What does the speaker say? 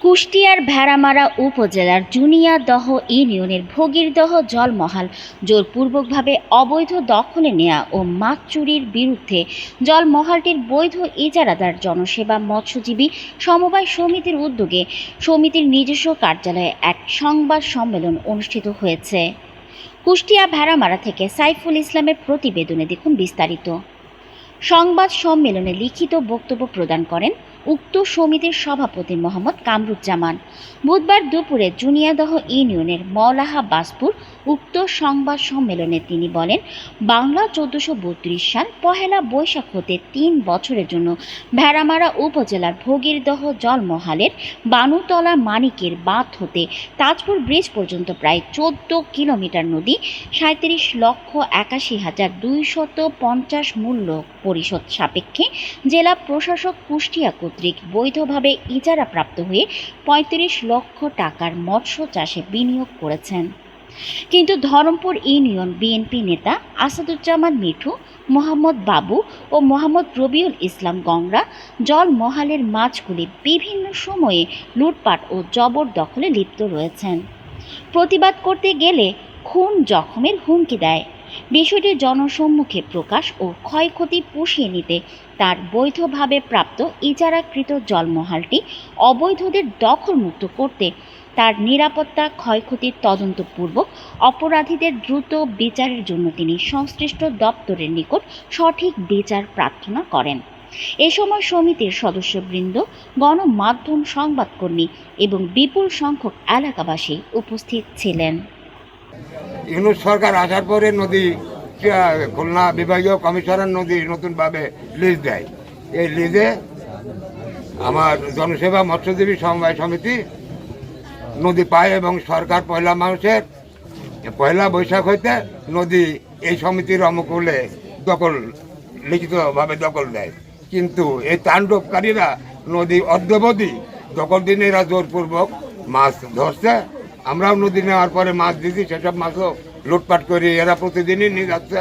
কুষ্টিয়ার ভেড়ামারা উপজেলার জুনিয়াদহ ইউনিয়নের ভগীরদহ জলমহাল জোরপূর্বকভাবে অবৈধ দখলে নেয়া ও মাছ চুরির বিরুদ্ধে জলমহালটির বৈধ ইজারাদার জনসেবা মৎস্যজীবী সমবায় সমিতির উদ্যোগে সমিতির নিজস্ব কার্যালয়ে এক সংবাদ সম্মেলন অনুষ্ঠিত হয়েছে। কুষ্টিয়া ভেড়ামারা থেকে সাইফুল ইসলামের প্রতিবেদনে দেখুন বিস্তারিত। সংবাদ সম্মেলনে লিখিত বক্তব্য প্রদান করেন উক্ত সমিতির সভাপতি মোহাম্মদ কামরুজ্জামান। বুধবার দুপুরে জুনিয়াদহ ইউনিয়নের মৌলাহা বাসপুর উক্ত সংবাদ সম্মেলনে তিনি বলেন, বাংলা চোদ্দোশো বত্রিশ সাল পহেলা বৈশাখ হতে তিন বছরের জন্য ভেড়ামারা উপজেলার ভগীরদহ জলমহালের বানুতলা মানিকের বাঁধ হতে তাজপুর ব্রিজ পর্যন্ত প্রায় চোদ্দ কিলোমিটার নদী সাঁত্রিশ লক্ষ একাশি হাজার দুইশত পঞ্চাশ মূল্য পরিশোধ সাপেক্ষে জেলা প্রশাসক কুষ্টিয়া কর্তৃক বৈধভাবে ইজারা প্রাপ্ত হয়ে পঁয়ত্রিশ লক্ষ টাকার মৎস্য চাষে বিনিয়োগ করেছেন। কিন্তু ধরমপুর ইউনিয়ন বিএনপি নেতা আসাদুজ্জামান মিঠু, মোহাম্মদ বাবু ও মোহাম্মদ রবিউল ইসলাম গংরা জলমহালের মাছগুলি বিভিন্ন সময়ে লুটপাট ও জবরদখলে লিপ্ত রয়েছেন। প্রতিবাদ করতে গেলে খুন জখমের হুমকি দেয়। বিষয়টি জনসম্মুখে প্রকাশ ও ক্ষয়ক্ষতি পুষিয়ে নিতে তার বৈধভাবে প্রাপ্ত ইজারাকৃত জলমহালটি অবৈধদের দখলমুক্ত করতে তার নিরাপত্তা ক্ষয়ক্ষতির তদন্তপূর্বক অপরাধীদের দ্রুত বিচারের জন্য তিনি সংশ্লিষ্ট দপ্তরের নিকট সঠিক বিচার প্রার্থনা করেন। এ সময় সমিতির সদস্যবৃন্দ, গণমাধ্যম সংবাদকর্মী এবং বিপুল সংখ্যক এলাকাবাসী উপস্থিত ছিলেন। ইউনুস সরকার আসার পরে নদী খুলনা বিভাগীয় কমিশনার নদী নতুনভাবে লিজ দেয়। এই লিজে আমার জনসেবা মৎস্যজীবী সমবায় সমিতি নদী পায় এবং সরকার পয়লা মানুষের পয়লা বৈশাখ হইতে নদী এই সমিতির অনুকূলে দখল, লিখিতভাবে দখল দেয়। কিন্তু এই তাণ্ডবকারীরা নদী অদ্যবধি দখল দিনে এরা জোরপূর্বক মাছ ধরছে। আমরাও নদী নেওয়ার পরে মাছ দিছি সেসব মাছও লুটপাট করি। এরা প্রতিদিনই নিয়ে যাচ্ছে।